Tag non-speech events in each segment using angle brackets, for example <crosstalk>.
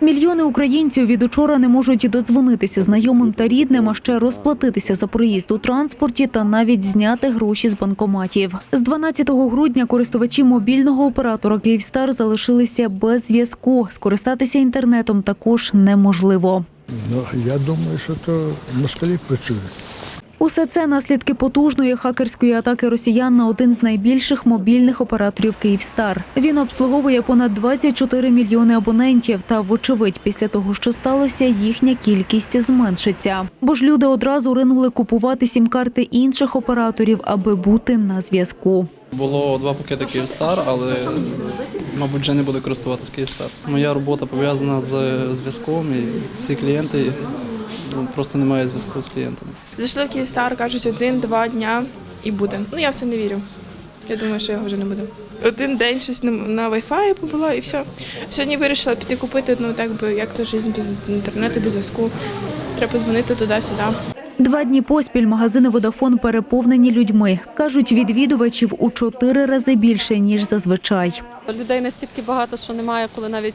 Мільйони українців від учора не можуть додзвонитися знайомим та рідним, а ще розплатитися за проїзд у транспорті та навіть зняти гроші з банкоматів. З 12 грудня користувачі мобільного оператора Київстар залишилися без зв'язку. Скористатися інтернетом також неможливо. Ну, я думаю, що то москалі працюють. Усе це наслідки потужної хакерської атаки росіян на один з найбільших мобільних операторів Київстар. Він обслуговує понад 24 мільйони абонентів. Та, вочевидь, після того, що сталося, їхня кількість зменшиться. Бо ж люди одразу ринули купувати сім-карти інших операторів, аби бути на зв'язку. Було два пакети Київстар, але мабуть вже не буду користуватися Київстар. Моя робота пов'язана з зв'язком і всі клієнти ну, просто немає зв'язку з клієнтами. Зайшли в Київстар, кажуть, один-два дня і буде. Ну я в це не вірю. Я думаю, що його вже не буде. Один день щось на, на Wi-Fi побула і все. Сьогодні вирішила піти купити, ну так би як то життя без інтернету, без зв'язку. Треба дзвонити туди-сюди. Два дні поспіль магазини Водафон переповнені людьми. кажуть, відвідувачів у чотири рази більше ніж зазвичай. Людей настільки багато, що немає коли навіть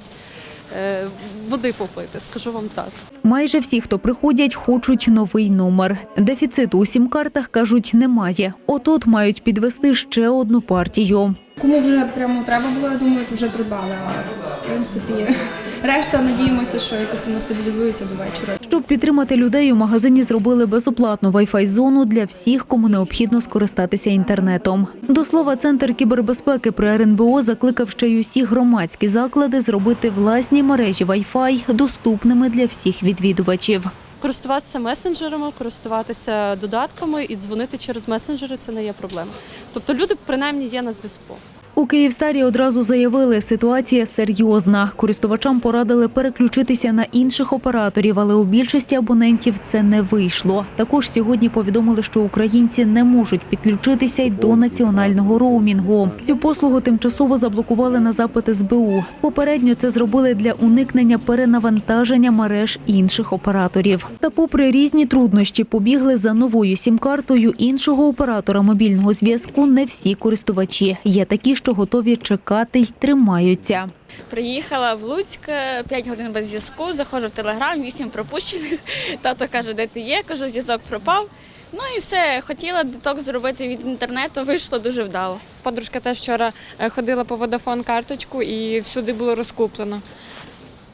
води попити, скажу вам так. Майже всі, хто приходять, хочуть новий номер. Дефіциту у сім-картах, кажуть, немає. Отут мають підвести ще одну партію. Кому вже прямо треба було, я думаю, то вже придбали. А в принципі, <laughs> решта надіємося, що якось воно стабілізується до вечора. Щоб підтримати людей, у магазині зробили безоплатну Wi-Fi зону для всіх, кому необхідно скористатися інтернетом. До слова, центр кібербезпеки при РНБО закликав ще й усі громадські заклади зробити власні мережі Wi-Fi доступними для всіх відвідувачів. Користуватися месенджерами, користуватися додатками і дзвонити через месенджери це не є проблема. Тобто люди принаймні є на зв'язку. У Київстарі одразу заявили, ситуація серйозна. Користувачам порадили переключитися на інших операторів, але у більшості абонентів це не вийшло. Також сьогодні повідомили, що українці не можуть підключитися й до національного роумінгу. Цю послугу тимчасово заблокували на запит СБУ. Попередньо це зробили для уникнення перенавантаження мереж інших операторів. Та, попри різні труднощі, побігли за новою сім-картою іншого оператора мобільного зв'язку. Не всі користувачі. Є такі, що готові чекати й тримаються. Приїхала в Луцьк 5 годин без зв'язку, заходжу в телеграм, 8 пропущених. <laughs> Тато каже, де ти є? Кажу, зв'язок пропав. Ну і все, хотіла деток зробити від інтернету, вийшло дуже вдало. Подружка теж вчора е, ходила по Vodafone карточку і всюди було розкуплено.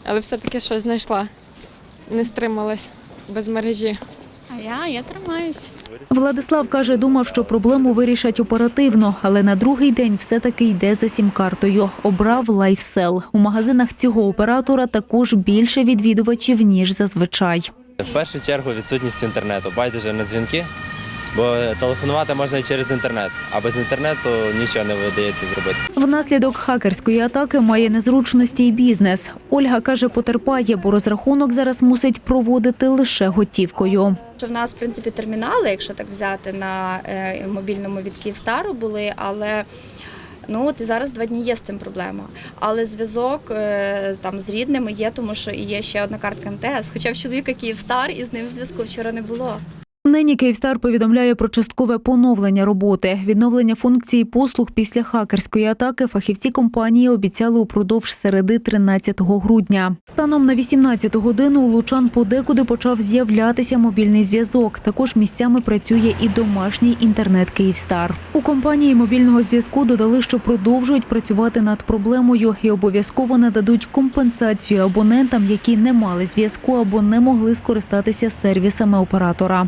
Але все-таки щось знайшла. Не стрималась без мережі. А я, я тримаюсь. Владислав каже, думав, що проблему вирішать оперативно, але на другий день все-таки йде за сім-картою. Обрав лайфсел. У магазинах цього оператора також більше відвідувачів, ніж зазвичай. В першу чергу відсутність інтернету, байдуже на дзвінки, бо телефонувати можна і через інтернет, а без інтернету нічого не вдається зробити. Внаслідок хакерської атаки має незручності й бізнес. Ольга каже, потерпає, бо розрахунок зараз мусить проводити лише готівкою. Що в нас, в принципі, термінали, якщо так взяти на е, мобільному від Київстару були, але ну от і зараз два дні є з цим проблема. Але зв'язок е, там з рідними є, тому що і є ще одна картка МТС. Хоча в чоловіка Київстар і з ним зв'язку вчора не було. Нині Київстар повідомляє про часткове поновлення роботи. Відновлення функції послуг після хакерської атаки фахівці компанії обіцяли упродовж середи 13 грудня. Станом на 18 годину у Лучан подекуди почав з'являтися мобільний зв'язок. Також місцями працює і домашній інтернет Київстар. У компанії мобільного зв'язку додали, що продовжують працювати над проблемою і обов'язково нададуть компенсацію абонентам, які не мали зв'язку або не могли скористатися сервісами оператора.